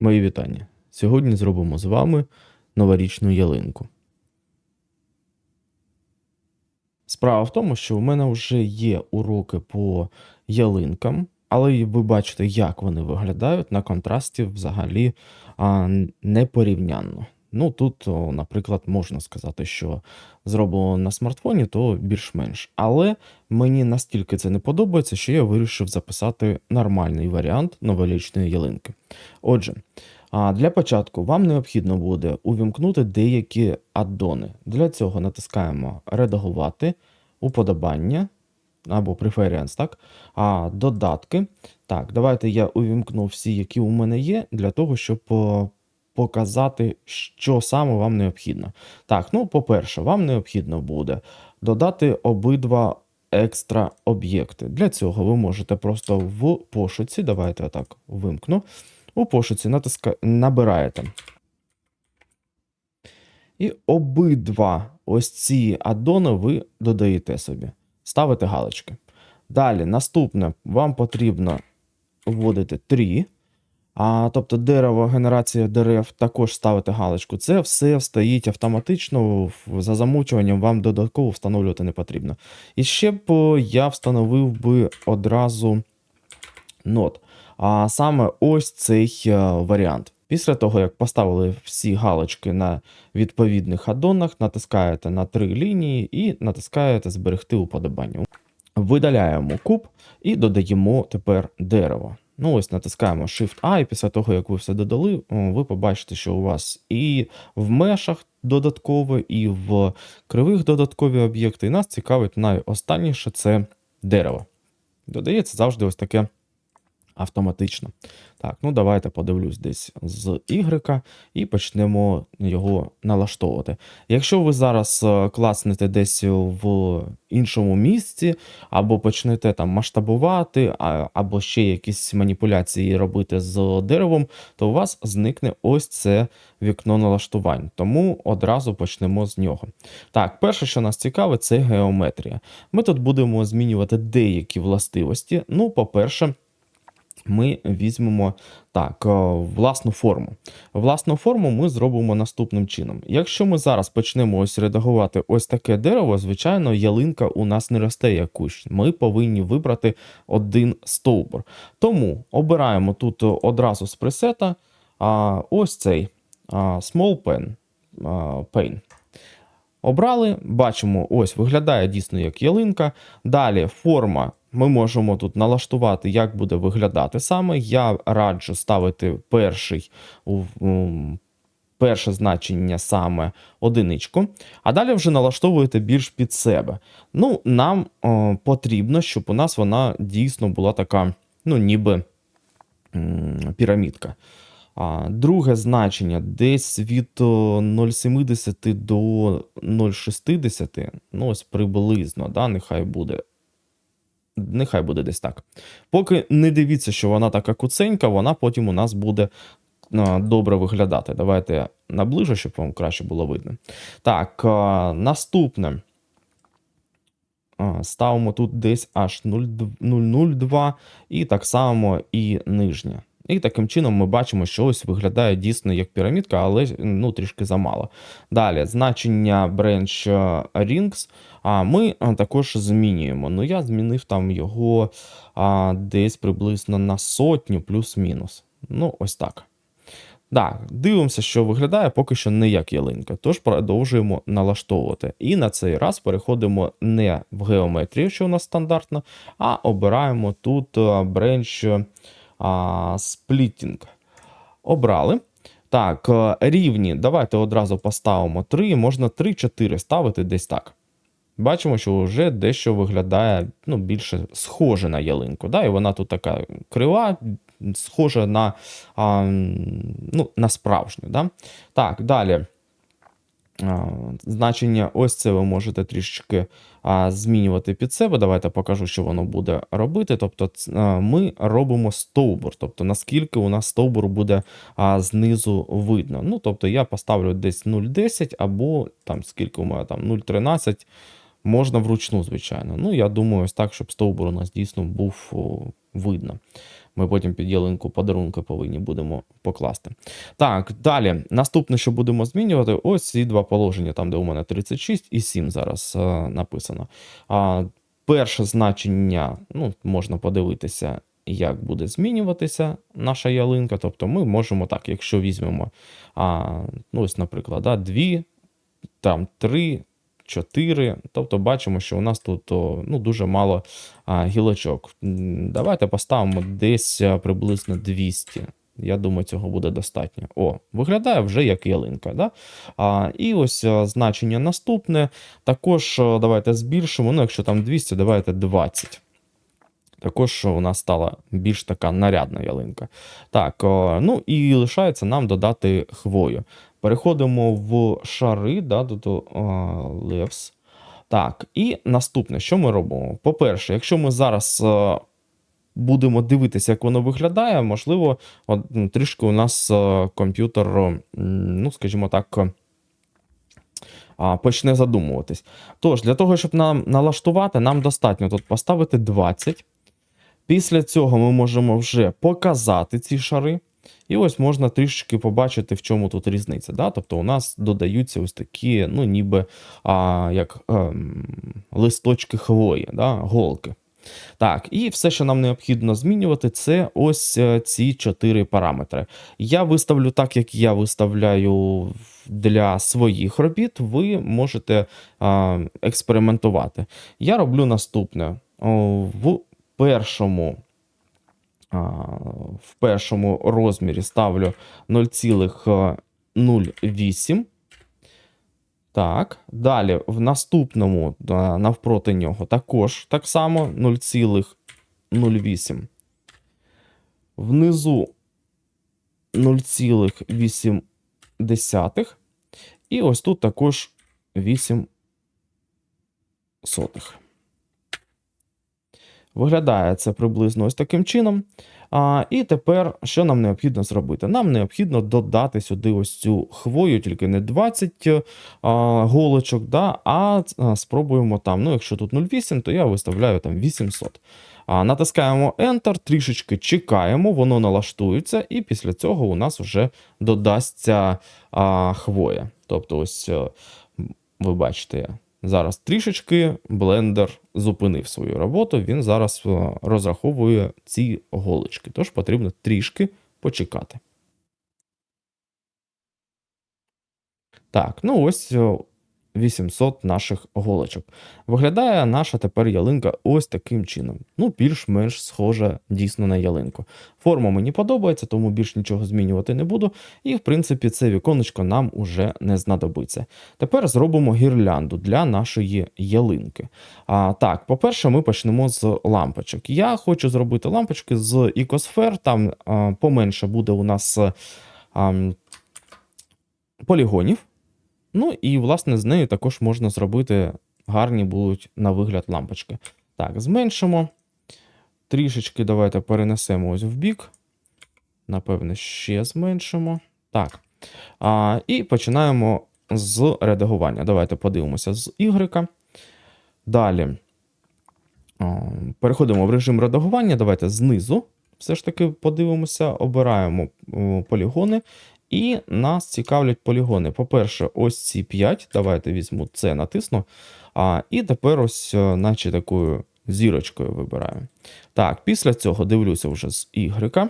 Мої вітання. Сьогодні зробимо з вами новорічну ялинку. Справа в тому, що у мене вже є уроки по ялинкам, але ви бачите, як вони виглядають на контрасті взагалі непорівнянно. Ну, тут, наприклад, можна сказати, що зроблено на смартфоні, то більш-менш. Але мені настільки це не подобається, що я вирішив записати нормальний варіант новорічної ялинки. Отже, для початку вам необхідно буде увімкнути деякі аддони. Для цього натискаємо Редагувати, уподобання або Preference, так? А додатки. Так, давайте я увімкну всі, які у мене є, для того, щоб показати, що саме вам необхідно. Так, ну, по-перше, вам необхідно буде додати обидва екстра об'єкти. Для цього ви можете просто в пошуці, давайте я так вимкну. У пошуці натиска... набираєте. І обидва ось ці аддони ви додаєте собі. Ставите галочки. Далі, наступне, вам потрібно вводити 3. А, тобто дерево, генерація дерев, також ставите галочку. Це все стоїть автоматично, за замовчуванням вам додатково встановлювати не потрібно. І ще б я встановив би одразу нот. А саме ось цей е, варіант. Після того, як поставили всі галочки на відповідних аддонах, натискаєте на три лінії і натискаєте зберегти уподобання. Видаляємо куб і додаємо тепер дерево. Ну, ось натискаємо Shift-A, і після того, як ви все додали, ви побачите, що у вас і в мешах додатково, і в кривих додаткові об'єкти. І нас цікавить найостанніше це дерево. Додається завжди ось таке автоматично. Так, ну давайте подивлюсь десь з Y і почнемо його налаштовувати. Якщо ви зараз е, класнете десь в іншому місці, або почнете там масштабувати, або ще якісь маніпуляції робити з деревом, то у вас зникне ось це вікно налаштувань. Тому одразу почнемо з нього. Так, перше, що нас цікавить, це геометрія. Ми тут будемо змінювати деякі властивості. Ну, по-перше, ми візьмемо так, е, власну форму. Власну форму ми зробимо наступним чином. Якщо ми зараз почнемо ось редагувати ось таке дерево, звичайно, ялинка у нас не росте як кущ. Ми повинні вибрати один стовбур. Тому обираємо тут одразу з пресета ось цей Small Pen. Pane. Обрали, бачимо, ось виглядає дійсно як ялинка. Далі форма. Ми можемо тут налаштувати, як буде виглядати саме. Я раджу ставити перший перше значення саме одиничку, а далі вже налаштовуєте більш під себе. Ну, нам о, потрібно, щоб у нас вона дійсно була така, ну, ніби пірамідка. А, друге значення десь від 0,70 до 0,60, ну ось приблизно, да, нехай буде. Нехай буде десь так. Поки не дивіться, що вона така куценька, вона потім у нас буде добре виглядати. Давайте наближу, щоб вам краще було видно. Так, наступне. Ставимо тут десь аж 0,02 і так само і нижнє. І таким чином ми бачимо, що ось виглядає дійсно як пірамідка, але ну, трішки замало. Далі, значення branch rings а, ми також змінюємо. Ну, я змінив там його а, десь приблизно на сотню плюс-мінус. Ну, ось так. Так, дивимося, що виглядає поки що не як ялинка, тож продовжуємо налаштовувати. І на цей раз переходимо не в геометрію, що у нас стандартно, а обираємо тут branch splitting. Обрали. Так, е, рівні. Давайте одразу поставимо 3, можна 3-4 ставити десь так. Бачимо, що вже дещо виглядає ну, більше схоже на ялинку. Да? І вона тут така крива, схожа на, а, ну, на справжню. Да? Так, далі. Значення, ось це ви можете трішечки змінювати під себе. Давайте покажу, що воно буде робити. Тобто, ми робимо стовбур, тобто наскільки у нас стовбур буде знизу видно. Ну, тобто, я поставлю десь 0,10 або там скільки у мене там 0,13. Можна вручну, звичайно. Ну, я думаю, ось так, щоб стовбур у нас дійсно був видно. Ми потім під ялинку подарунки повинні будемо покласти. Так, далі. Наступне, що будемо змінювати, ось ці два положення, там, де у мене 36 і 7 зараз е, написано. А, перше значення, ну, можна подивитися, як буде змінюватися наша ялинка. Тобто ми можемо так, якщо візьмемо, а, ну, ось, наприклад, да, 2, там 3, 4. Тобто бачимо, що у нас тут ну, дуже мало гілочок. Давайте поставимо десь приблизно 200. Я думаю, цього буде достатньо. О, виглядає вже як ялинка. Да? А, і ось значення наступне. Також давайте збільшимо. Ну, якщо там 200, давайте 20. Також у нас стала більш така нарядна ялинка. Так, ну і лишається нам додати хвою. Переходимо в шари, да, до левс. Так, і наступне, що ми робимо? По-перше, якщо ми зараз будемо дивитися, як воно виглядає, можливо, от, трішки у нас комп'ютер, ну, скажімо так, почне задумуватись. Тож, для того, щоб нам налаштувати, нам достатньо тут поставити 20. Після цього ми можемо вже показати ці шари. І ось можна трішечки побачити, в чому тут різниця. Да? Тобто у нас додаються ось такі, ну, ніби а, як ем, листочки хвої, да? голки. Так, і все, що нам необхідно змінювати, це ось е, ці чотири параметри. Я виставлю так, як я виставляю для своїх робіт. Ви можете а, експериментувати. Я роблю наступне. В першому а, в першому розмірі ставлю 0,08. Так, далі в наступному навпроти нього також так само 0,08. Внизу 0,8. І ось тут також 8 сотих. Виглядає це приблизно ось таким чином. А, І тепер що нам необхідно зробити? Нам необхідно додати сюди ось цю хвою, тільки не 20 а, голочок, да, а а, спробуємо там. Ну, якщо тут 0,8, то я виставляю там 800. А, Натискаємо Enter, трішечки чекаємо, воно налаштується, і після цього у нас вже додасться а, хвоя. Тобто, ось е, ви бачите. Зараз трішечки блендер зупинив свою роботу, він зараз е, розраховує ці голочки, тож потрібно трішки почекати. Так, ну ось е, 800 наших голочок. Виглядає наша тепер ялинка ось таким чином. Ну, більш-менш схожа дійсно на ялинку. Форма мені подобається, тому більш нічого змінювати не буду. І, в принципі, це віконечко нам уже не знадобиться. Тепер зробимо гірлянду для нашої ялинки. А, Так, по-перше, ми почнемо з лампочок. Я хочу зробити лампочки з ікосфер, там а, поменше буде у нас а, полігонів. Ну і, власне, з нею також можна зробити гарні будуть на вигляд лампочки. Так, зменшимо. Трішечки давайте перенесемо ось в бік. Напевне, ще зменшимо. Так. А, І починаємо з редагування. Давайте подивимося з Y. Далі. Переходимо в режим редагування. Давайте знизу. Все ж таки подивимося, обираємо полігони. І нас цікавлять полігони. По-перше, ось ці 5. Давайте візьму це, натисну. А, І тепер ось, е, наче такою зірочкою вибираю. Так, після цього дивлюся вже з Y.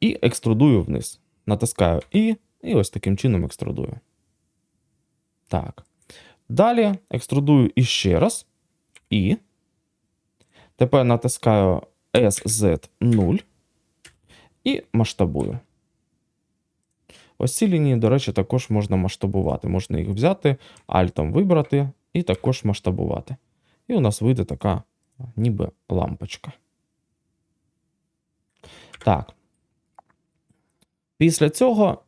І екструдую вниз. Натискаю І, і ось таким чином екструдую. Так. Далі екструдую іще раз. І. Тепер натискаю SZ0 і масштабую. Ось ці лінії, до речі, також можна масштабувати. Можна їх взяти, альтом вибрати і також масштабувати. І у нас вийде така ніби лампочка. Так. Після цього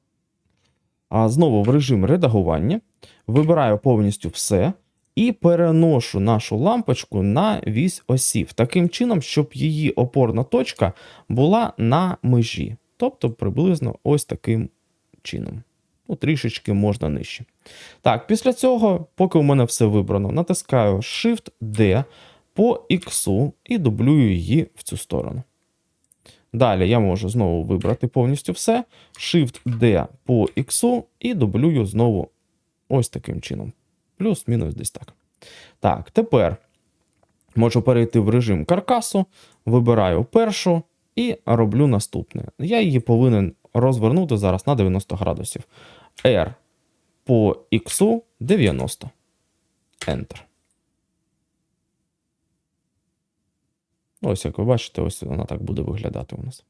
знову в режим редагування вибираю повністю все і переношу нашу лампочку на вісь осів, таким чином, щоб її опорна точка була на межі. Тобто приблизно ось таким чином. Ну, трішечки можна нижче. Так, після цього, поки у мене все вибрано, натискаю Shift-D по X і дублюю її в цю сторону. Далі я можу знову вибрати повністю все. Shift-D по X і дублюю знову ось таким чином. Плюс-мінус десь так. Так, тепер можу перейти в режим каркасу, вибираю першу і роблю наступне. Я її повинен розвернути зараз на 90 градусів. R по X 90. Enter. Ось, як ви бачите, ось вона так буде виглядати у нас.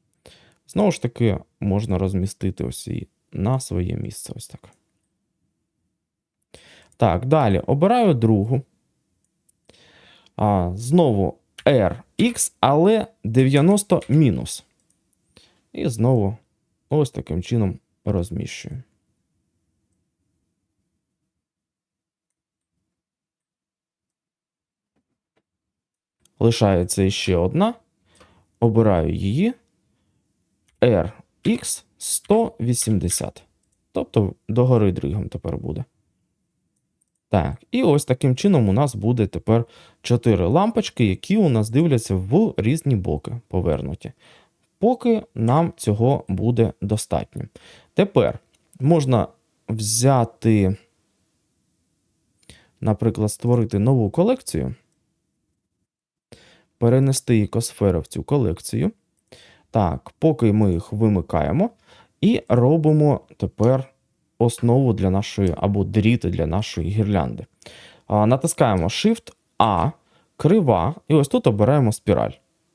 Знову ж таки, можна розмістити ось її на своє місце. Ось так. Так, далі обираю другу. А, Знову RX, але 90 мінус. І знову ось таким чином розміщую. Лишається ще одна. Обираю її. RX 180. Тобто догори дригом тепер буде. Так, і ось таким чином у нас буде тепер 4 лампочки, які у нас дивляться в різні боки повернуті. Поки нам цього буде достатньо. Тепер можна взяти, наприклад, створити нову колекцію, перенести ікосфери в цю колекцію. Так, поки ми їх вимикаємо, і робимо тепер основу для нашої або дріти для нашої гірлянди. Натискаємо Shift-A, крива, і ось тут обираємо спіраль.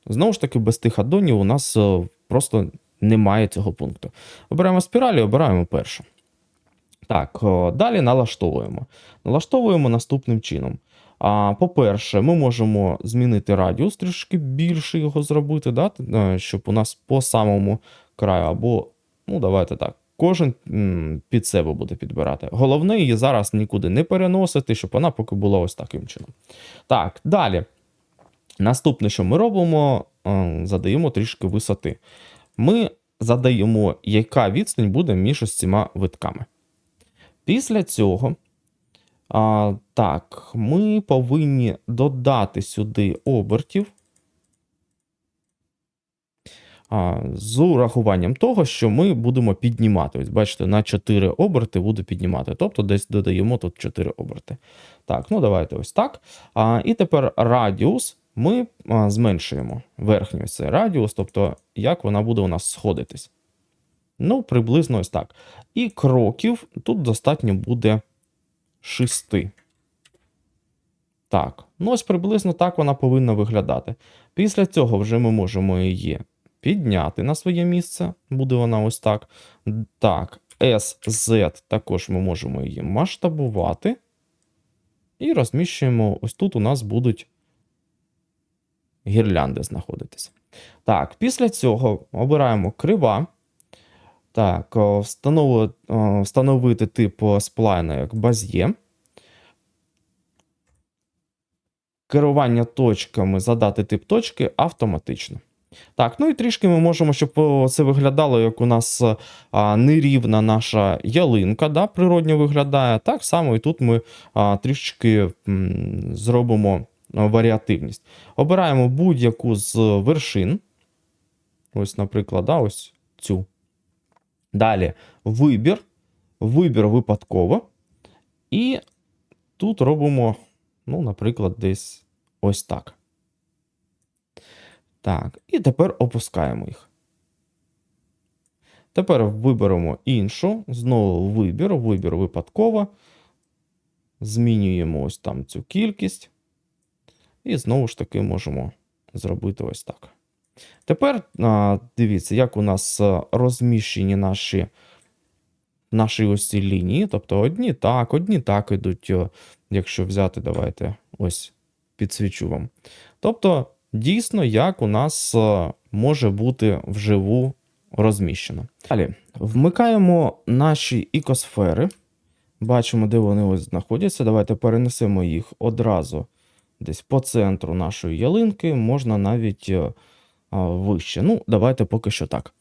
Знову ж таки, без тих аддонів у нас е, просто немає цього пункту. Обираємо спіраль і обираємо першу. Так, е, далі налаштовуємо. Налаштовуємо наступним чином. По-перше, ми можемо змінити радіус, трішки більше його зробити, да? е, щоб у нас по самому краю, або, ну, давайте так, кожен під себе буде підбирати. Головне її зараз нікуди не переносити, щоб вона поки була ось таким чином. Так, далі. Наступне, що ми робимо, е, задаємо трішки висоти. Ми задаємо, яка відстань буде між ось цими витками. Після цього, а, так, ми повинні додати сюди обертів. З урахуванням того, що ми будемо піднімати. Ось, бачите, на 4 оберти буду піднімати. Тобто десь додаємо тут 4 оберти. Так, ну давайте ось так. А, І тепер радіус ми а, зменшуємо верхній ось цей радіус, тобто як вона буде у нас сходитись. Ну, приблизно ось так. І кроків тут достатньо буде 6. Так, ну ось приблизно так вона повинна виглядати. Після цього вже ми можемо її підняти на своє місце. Буде вона ось так. Так, SZ також ми можемо її масштабувати. І розміщуємо, ось тут у нас будуть гірлянди знаходитися. Так, після цього обираємо крива. Так, встановити, тип сплайна як баз'є. Керування точками, задати тип точки автоматично. Так, ну і трішки ми можемо, щоб це виглядало, як у нас а, нерівна наша ялинка, да, природньо виглядає. Так само і тут ми а, трішки м, зробимо варіативність. Обираємо будь-яку з вершин. Ось, наприклад, да, ось цю. Далі вибір. Вибір випадково. І тут робимо, ну, наприклад, десь ось так. Так, і тепер опускаємо їх. Тепер виберемо іншу. Знову вибір, вибір випадково. Змінюємо ось там цю кількість. І знову ж таки можемо зробити ось так. Тепер дивіться, як у нас розміщені наші наші ось ці лінії. Тобто одні так, одні так ідуть. Якщо взяти, давайте ось підсвічу вам. Тобто, дійсно, як у нас може бути вживу розміщено. Далі, вмикаємо наші ікосфери. Бачимо, де вони ось знаходяться. Давайте перенесемо їх одразу десь по центру нашої ялинки, можна навіть вище. Ну, давайте поки що так.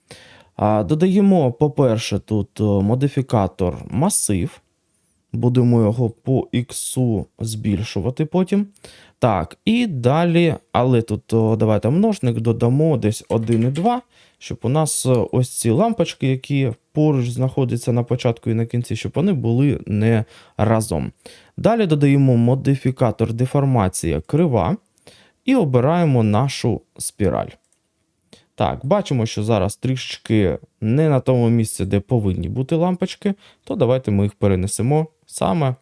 Додаємо, по-перше, тут модифікатор масив. Будемо його по іксу збільшувати потім. Так, і далі, але тут давайте множник додамо десь 1,2, щоб у нас е, ось ці лампочки, які поруч знаходяться на початку і на кінці, щоб вони були не разом. Далі додаємо модифікатор деформація крива і обираємо нашу спіраль. Так, бачимо, що зараз трішечки не на тому місці, де повинні бути лампочки, то давайте ми їх перенесемо саме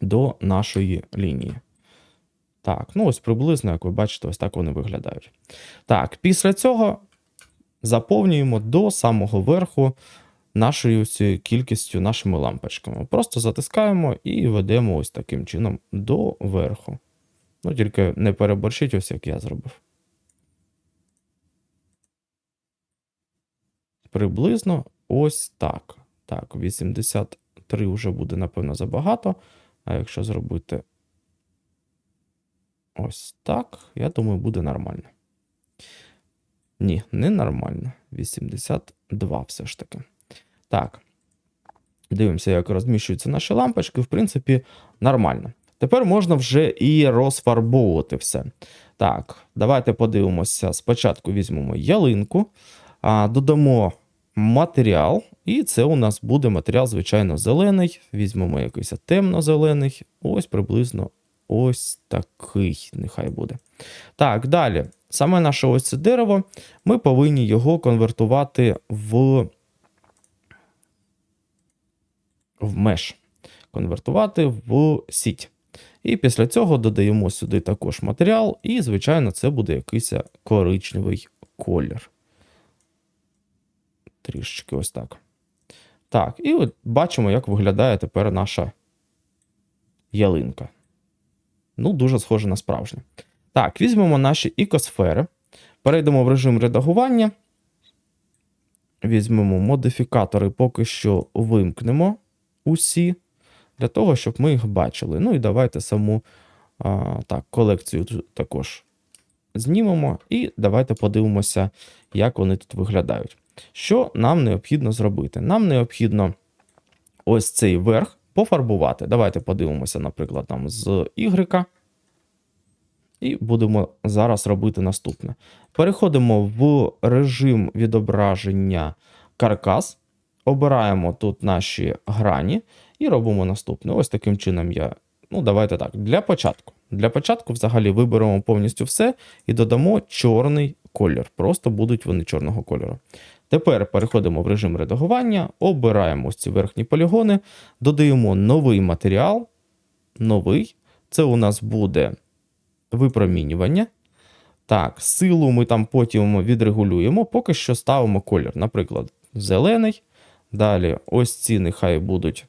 до нашої лінії. Так, ну ось приблизно, як ви бачите, ось так вони виглядають. Так, після цього заповнюємо до самого верху нашою кількістю нашими лампочками. Просто затискаємо і ведемо ось таким чином до верху. Ну, тільки не переборщіть, ось як я зробив. Приблизно ось так. Так, 83 вже буде, напевно, забагато. А якщо зробити ось так, я думаю, буде нормально. Ні, не нормально. 82 все ж таки. Так. Дивимося, як розміщуються наші лампочки. В принципі, нормально. Тепер можна вже і розфарбовувати все. Так, давайте подивимося. Спочатку візьмемо ялинку, додамо матеріал, і це у нас буде матеріал, звичайно, зелений. Візьмемо якийсь темно-зелений. Ось приблизно ось такий, нехай буде. Так, далі. Саме наше ось це дерево, ми повинні його конвертувати в, в меш. Конвертувати в сіть. І після цього додаємо сюди також матеріал, і, звичайно, це буде якийсь коричневий колір. Трішечки ось так. Так, і от бачимо, як виглядає тепер наша ялинка. Ну, дуже схоже на справжнє. Так, візьмемо наші ікосфери, перейдемо в режим редагування. Візьмемо модифікатори, поки що вимкнемо усі, для того, щоб ми їх бачили. Ну і давайте саму а, так, колекцію також знімемо. І давайте подивимося, як вони тут виглядають. Що нам необхідно зробити? Нам необхідно ось цей верх пофарбувати. Давайте подивимося, наприклад, там з Y. І будемо зараз робити наступне. Переходимо в режим відображення каркас, обираємо тут наші грані і робимо наступне. Ось таким чином я. Ну, давайте так. Для початку. Для початку, взагалі, виберемо повністю все і додамо чорний колір. Просто будуть вони чорного кольору. Тепер переходимо в режим редагування, обираємо ось ці верхні полігони, додаємо новий матеріал. Новий. Це у нас буде випромінювання. Так, силу ми там потім відрегулюємо, поки що ставимо колір. Наприклад, зелений. Далі, ось ці нехай будуть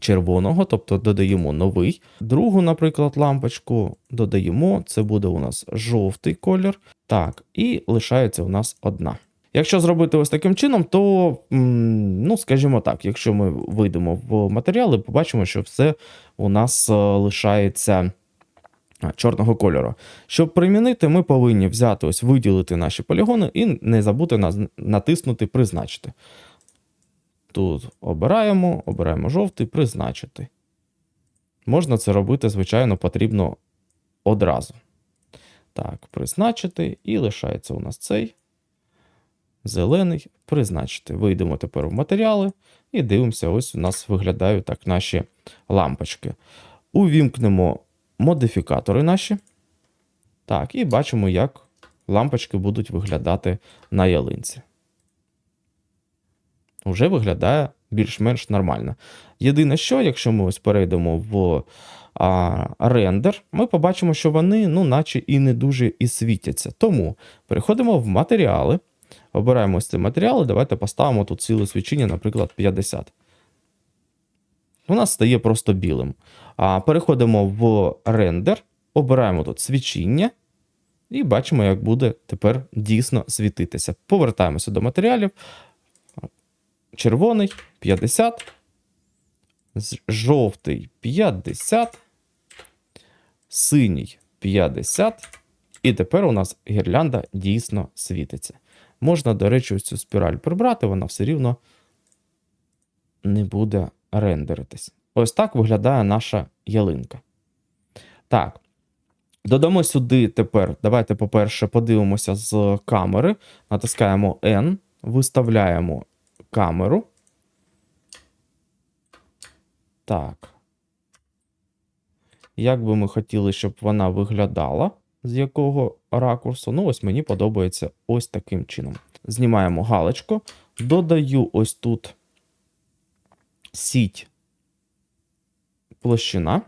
червоного, тобто додаємо новий. Другу, наприклад, лампочку додаємо, це буде у нас жовтий колір. Так, і лишається у нас одна. Якщо зробити ось таким чином, то, ну, скажімо так, якщо ми вийдемо в матеріали, побачимо, що все у нас е, лишається чорного кольору. Щоб примінити, ми повинні взяти ось виділити наші полігони і не забути натиснути Призначити. Тут обираємо, обираємо жовтий, призначити. Можна це робити, звичайно, потрібно одразу. Так, призначити, і лишається у нас цей зелений призначити. Вийдемо тепер в матеріали і дивимося, ось у нас виглядають так наші лампочки. Увімкнемо модифікатори наші. Так, і бачимо, як лампочки будуть виглядати на ялинці. Уже виглядає більш-менш нормально. Єдине, що, якщо ми ось перейдемо в а, рендер, ми побачимо, що вони, ну, наче і не дуже і світяться. Тому переходимо в матеріали, обираємо ось ці матеріали, давайте поставимо тут силу свічення, наприклад, 50. У нас стає просто білим. А Переходимо в рендер, обираємо тут свічіння. І бачимо, як буде тепер дійсно світитися. Повертаємося до матеріалів. Червоний 50, жовтий 50, синій 50. І тепер у нас гірлянда дійсно світиться. Можна, до речі, ось цю спіраль прибрати, вона все рівно не буде рендеритись. Ось так виглядає наша ялинка. Так. Додамо сюди тепер. Давайте, по-перше, подивимося з камери. Натискаємо N, виставляємо камеру. Так. Як би ми хотіли, щоб вона виглядала, з якого ракурсу. Ну, ось мені подобається ось таким чином. Знімаємо галочку, додаю ось тут сіть площина.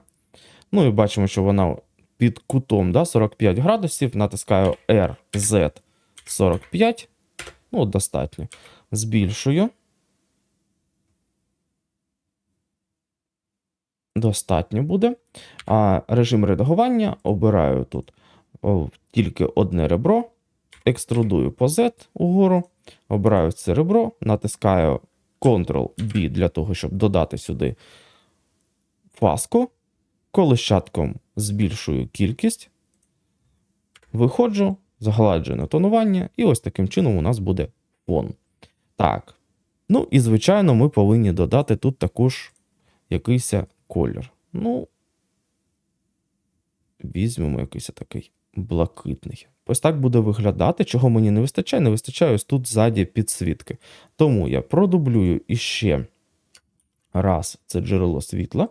Ну і бачимо, що вона під кутом да, 45 градусів. Натискаю RZ 45. Ну, достатньо. Збільшую. Достатньо буде. А режим редагування обираю тут тільки одне ребро, екструдую по Z угору, обираю це ребро, натискаю Ctrl-B для того, щоб додати сюди фаску. Колищатком збільшую кількість, виходжу, загладжене тонування, і ось таким чином у нас буде фон. Так. Ну і, звичайно, ми повинні додати тут також якийсь колір. Ну, візьмемо якийсь такий блакитний. Ось так буде виглядати. Чого мені не вистачає? Не вистачає ось тут ззаді підсвітки. Тому я продублюю іще раз це джерело світла.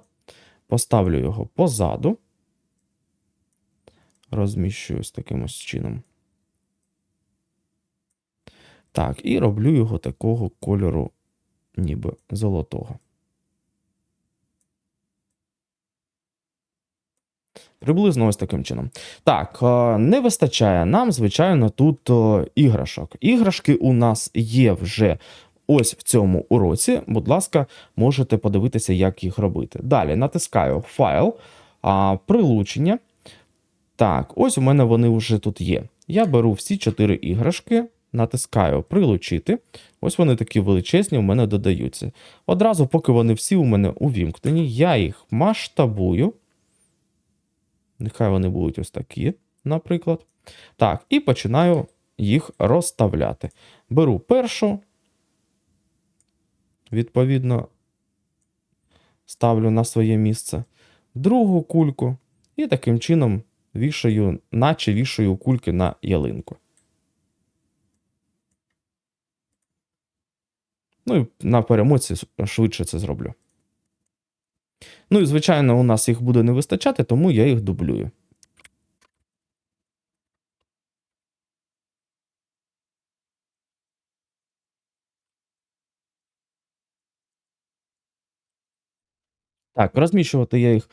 Поставлю його позаду. Розміщую ось таким ось чином. Так, і роблю його такого кольору, ніби золотого. Приблизно ось таким чином. Так, е, не вистачає нам, звичайно, тут е, іграшок. Іграшки у нас є вже ось в цьому уроці. Будь ласка, можете подивитися, як їх робити. Далі натискаю файл, прилучення. Так, ось у мене вони вже тут є. Я беру всі чотири іграшки, натискаю прилучити. Ось вони такі величезні у мене додаються. Одразу, поки вони всі у мене увімкнені, я їх масштабую. Нехай вони будуть ось такі, наприклад. Так, і починаю їх розставляти. Беру першу, відповідно, ставлю на своє місце другу кульку, і таким чином вішаю, наче вішаю кульки на ялинку. Ну і на перемоці швидше це зроблю. Ну і, звичайно, у нас їх буде не вистачати, тому я їх дублюю. Так, розміщувати я їх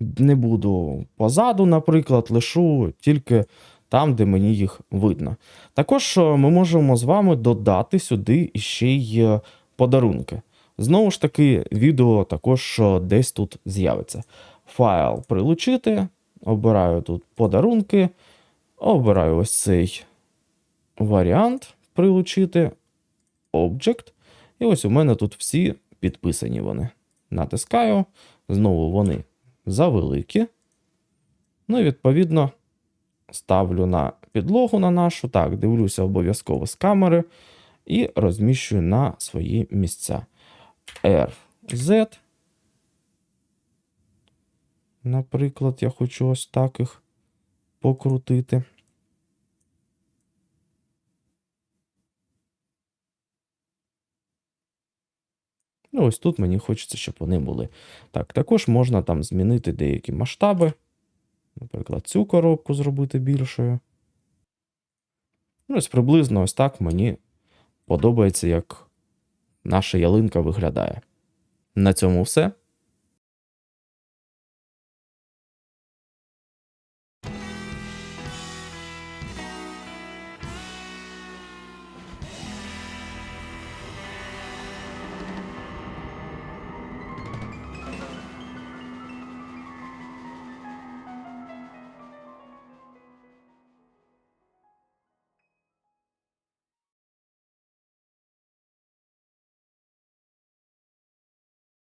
не буду позаду, наприклад, лишу тільки там, де мені їх видно. Також е, ми можемо з вами додати сюди ще й е, подарунки. Знову ж таки, відео також е, десь тут з'явиться. Файл прилучити, обираю тут подарунки, обираю ось цей варіант прилучити, Object. І ось у мене тут всі підписані вони. Натискаю, знову вони завеликі. Ну і відповідно ставлю на підлогу на нашу. Так, дивлюся обов'язково з камери і розміщую на свої місця. RZ. Наприклад, я хочу ось так їх покрутити. Ну, ось тут мені хочеться, щоб вони були. Так, також можна там змінити деякі масштаби. Наприклад, цю коробку зробити більшою. Ну, ось приблизно ось так мені подобається, як наша ялинка виглядає. На цьому все.